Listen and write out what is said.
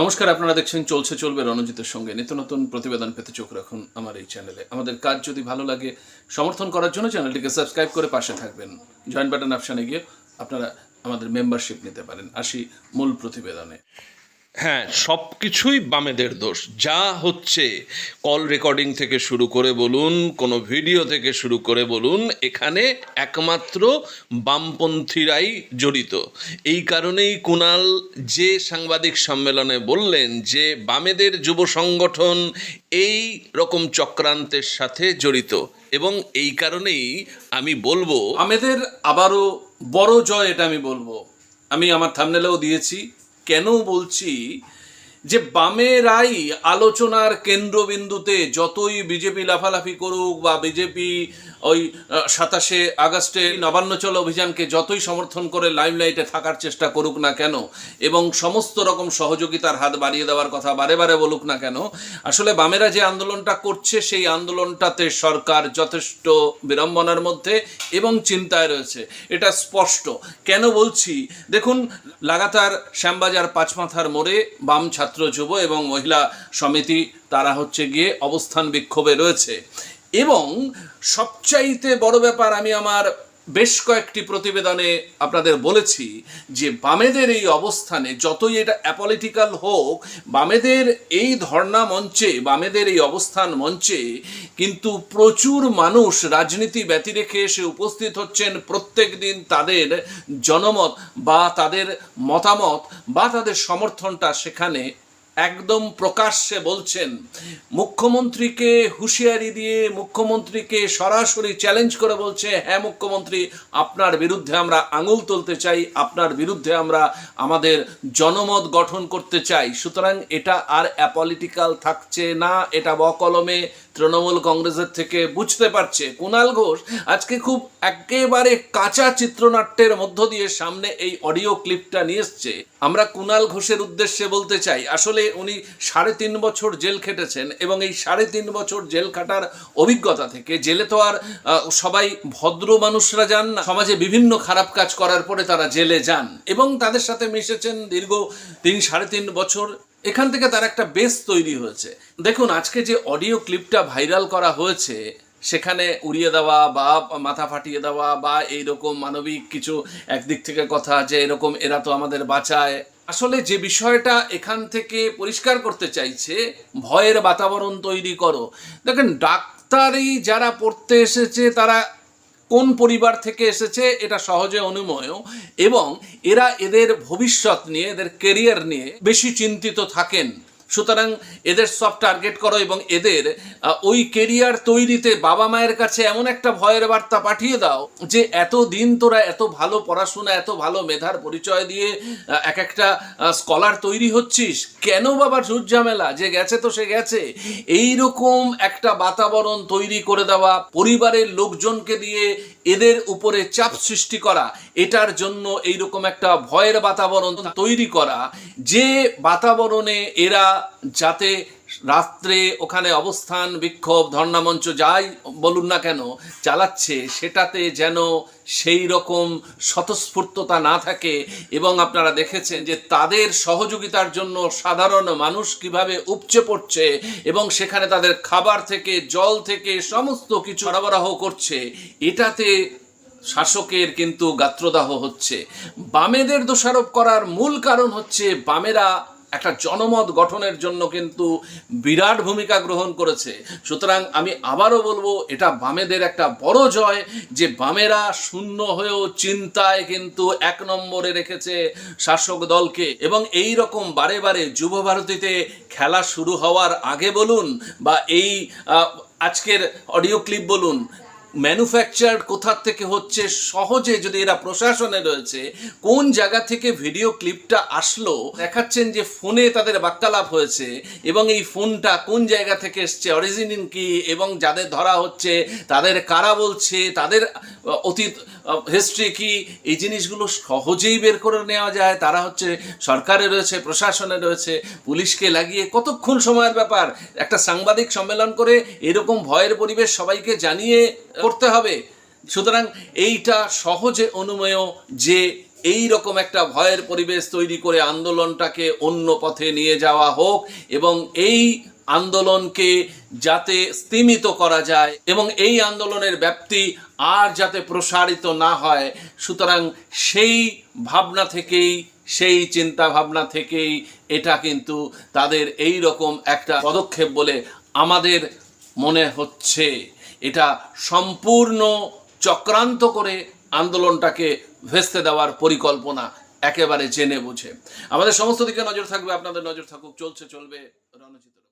নমস্কার, আপনারা দেখছেন চলছে, চলবে রণজিতের সঙ্গে। নিত্য নতুন প্রতিবেদন পেতে চোখ রাখুন আমার এই চ্যানেলে। আমাদের কাজ যদি ভালো লাগে, সমর্থন করার জন্য চ্যানেলটিকে সাবস্ক্রাইব করে পাশে থাকবেন। জয়েন্ট বাটন অপশানে গিয়ে আপনারা আমাদের মেম্বারশিপ নিতে পারেন। আসি মূল প্রতিবেদনে। হ্যাঁ সব কিছুই বামেদের দোষ। যা হচ্ছে কল রেকর্ডিং থেকে শুরু করে বলুন, কোনো ভিডিও থেকে শুরু করে বলুন, এখানে একমাত্র বামপন্থীরাই জড়িত। এই কারণেই কুণাল যে সাংবাদিক সম্মেলনে বললেন যে বামেদের যুব সংগঠন এই রকম চক্রান্তের সাথে জড়িত। এবং এই কারণেই আমি বলব আমাদের আবারও বড় জয় এটা আমি বলব। আমি আমার থামনেলেও দিয়েছি। কেন বলছি যে বামেরাই আলোচনার কেন্দ্রবিন্দুতে যতই বিজেপি লাফালাফি করুক বা বিজেপি ওই সাতাশে আগস্টে নবান্ন চলো অভিযানকে যতই সমর্থন করে লাইমলাইটে থাকার চেষ্টা করুক না কেন এবং সমস্ত রকম সহযোগিতার হাত বাড়িয়ে দেওয়ার কথা বারে বারে বলুক না কেন, আসলে বামেরা যে আন্দোলনটা করছে সেই আন্দোলনটাতে সরকার যথেষ্ট বিড়ম্বনার মধ্যে এবং চিন্তায় রয়েছে। এটা স্পষ্ট। কেন বলছি? দেখুন, লাগাতার শ্যামবাজার পাঁচমাথার মোড়ে বাম ছাত্র যুব এবং মহিলা সমিতি, তারা হচ্ছে গিয়ে অবস্থান বিক্ষোভে রয়েছে। এবং সবচাইতে বড় ব্যাপার, আমি আমার বেশ কয়েকটি প্রতিবেদনে আপনাদের বলেছি যে বামেদের এই অবস্থানে যতই এটা অ্যাপলিটিক্যাল হোক, বামেদের এই ধর্ণা মঞ্চে, বামেদের এই অবস্থান মঞ্চে কিন্তু প্রচুর মানুষ রাজনীতি ব্যতি রেখে এসে উপস্থিত হচ্ছেন প্রত্যেক দিন তাদের জনমত বা তাদের মতামত বা তাদের সমর্থনটা সেখানে একদম প্রকাশ্যে বলছেন, মুখ্যমন্ত্রীকে হুঁশিয়ারি দিয়ে, মুখ্যমন্ত্রীকে সরাসরি চ্যালেঞ্জ করে বলছে হ্যাঁ মুখ্যমন্ত্রী, আপনার বিরুদ্ধে আমরা আঙুল তুলতে চাই, আপনার বিরুদ্ধে আমরা আমাদের জনমত গঠন করতে চাই। সুতরাং এটা আর অ্যাপলিটিক্যাল থাকছে না, এটা বকলমে তৃণমূল কংগ্রেসের থেকে বুঝতে পারছে। কুণাল ঘোষ আজকে খুব একেবারে কাঁচা চিত্রনাট্যের মধ্য দিয়ে সামনে এই অডিও ক্লিপটা নিয়ে এসছে। আমরা কুণাল ঘোষের উদ্দেশ্যে বলতে চাই, আসলে উনি সাড়ে তিন বছর জেল খেটেছেন এবং এই সাড়ে তিন বছর জেল খাটার অভিজ্ঞতা থেকে জেলে তো আর সবাই ভদ্র মানুষরা যান না, সমাজে বিভিন্ন খারাপ কাজ করার পরে তারা জেলে যান এবং তাদের সাথে মিশেছেন দীর্ঘ তিন সাড়ে তিন বছর। এখান থেকে তার একটা বেস তৈরি হয়েছে। দেখুন, আজকে যে অডিও ক্লিপটা ভাইরাল করা হয়েছে, সেখানে উড়িয়ে দেওয়া বা মাথা ফাটিয়ে দেওয়া বা এইরকম মানবিক কিছু একদিক থেকে কথা যে এরকম এরা তো আমাদের বাঁচায়। আসলে যে বিষয়টা এখান থেকে পরিষ্কার করতে চাইছে, ভয়ের বাতাবরণ তৈরি করো। দেখেন, ডাক্তারি যারা পড়তে এসেছে, তারা কোন পরিবার থেকে এসেছে এটা সহজে অনুময় এবং এরা এদের ভবিষ্যৎ নিয়ে, এদের কেরিয়ার নিয়ে বেশি চিন্তিত থাকেন। সুতরাং এদের সব টার্গেট করো এবং এদের ওই কেরিয়ার তৈরিতে বাবা মায়ের কাছে এমন একটা ভয়ের বার্তা পাঠিয়ে দাও যে এত দিন তোরা এত ভালো পড়াশোনা, এত ভালো মেধার পরিচয় দিয়ে এক একটা স্কলার তৈরি হচ্ছিস, কেন বাবা ঝুটঝামেলা? যে গেছে তো সে গেছে। এই রকম একটা বাতাবরণ তৈরি করে দেওয়া, পরিবারের লোকজনকে দিয়ে এদের উপরে চাপ সৃষ্টি করা, এটার জন্য এইরকম একটা ভয়ের বাতাবরণ তৈরি করা, যে বাতাবরণে এরা যাতে রাত্রে ওখানে অবস্থান, বিক্ষোভ, ধর্ণামঞ্চ যাই বলুন না কেন, চালাচ্ছে, সেটাতে যেন সেই রকম স্বতঃস্ফূর্ততা না থাকে এবং আপনারা দেখেছেন যে তাদের সহযোগিতার জন্য সাধারণ মানুষ কীভাবে উপচে পড়ছে এবং সেখানে তাদের খাবার থেকে, জল থেকে সমস্ত কিছু সরবরাহ করছে, এটাতে শাসকের কিন্তু গাত্রদাহ হচ্ছে। বামেদের দোষারোপ করার মূল কারণ হচ্ছে বামেরা একটা জনমত গঠনের জন্য কিন্তু বিরাট ভূমিকা গ্রহণ করেছে। সুতরাং আমি আবারও বলব, এটা বামেদের একটা বড় জয় যে বামেরা শূন্য হয়েও চিন্তায় কিন্তু এক নম্বরে রেখেছে শাসক দলকে। এবং এই রকম বারে বারে যুব ভারতীতে খেলা শুরু হওয়ার আগে বলুন বা এই আজকের অডিও ক্লিপ বলুন ম্যানুফ্যাকচার কোথার থেকে হচ্ছে সহজে যদি এরা প্রশাসনে রয়েছে, কোন জায়গা থেকে ভিডিও ক্লিপটা আসলো, দেখাচ্ছেন যে ফোনে তাদের বাক্যালাপ হয়েছে এবং এই ফোনটা কোন জায়গা থেকে এসছে অরিজিনিন কি এবং যাদের ধরা হচ্ছে, তাদের কারা বলছে, তাদের অতীত হিস্ট্রি কি, এই জিনিসগুলো সহজেই বের করে নেওয়া যায়। তারা হচ্ছে সরকারে রয়েছে, প্রশাসনে রয়েছে, পুলিশকে লাগিয়ে কতক্ষণ সময়ের ব্যাপার? একটা সাংবাদিক সম্মেলন করে এরকম ভয়ের পরিবেশ সবাইকে জানিয়ে করতে হবে। সুতরাং এইটা সহজে অনুমেয় যে এই রকম একটা ভয়ের পরিবেশ তৈরি করে আন্দোলনটাকে অন্য পথে নিয়ে যাওয়া হোক এবং এই আন্দোলনকে যাতে স্তীমিত করা যায় এবং এই আন্দোলনের ব্যাপ্তি আর যাতে প্রসারিত না হয়, সুতরাং সেই ভাবনা থেকেই, সেই চিন্তা ভাবনা থেকেই এটা কিন্তু তাদের এই রকম একটা পদক্ষেপ বলে আমাদের মনে হচ্ছে। এটা সম্পূর্ণ চক্রান্ত করে আন্দোলনটাকে ভেস্তে দেওয়ার পরিকল্পনা একেবারে জেনে বুঝে। আমাদের সমস্ত দিকে নজর থাকবে, আপনাদের নজর থাকুক, চলছে, চলবে রণজিৎ।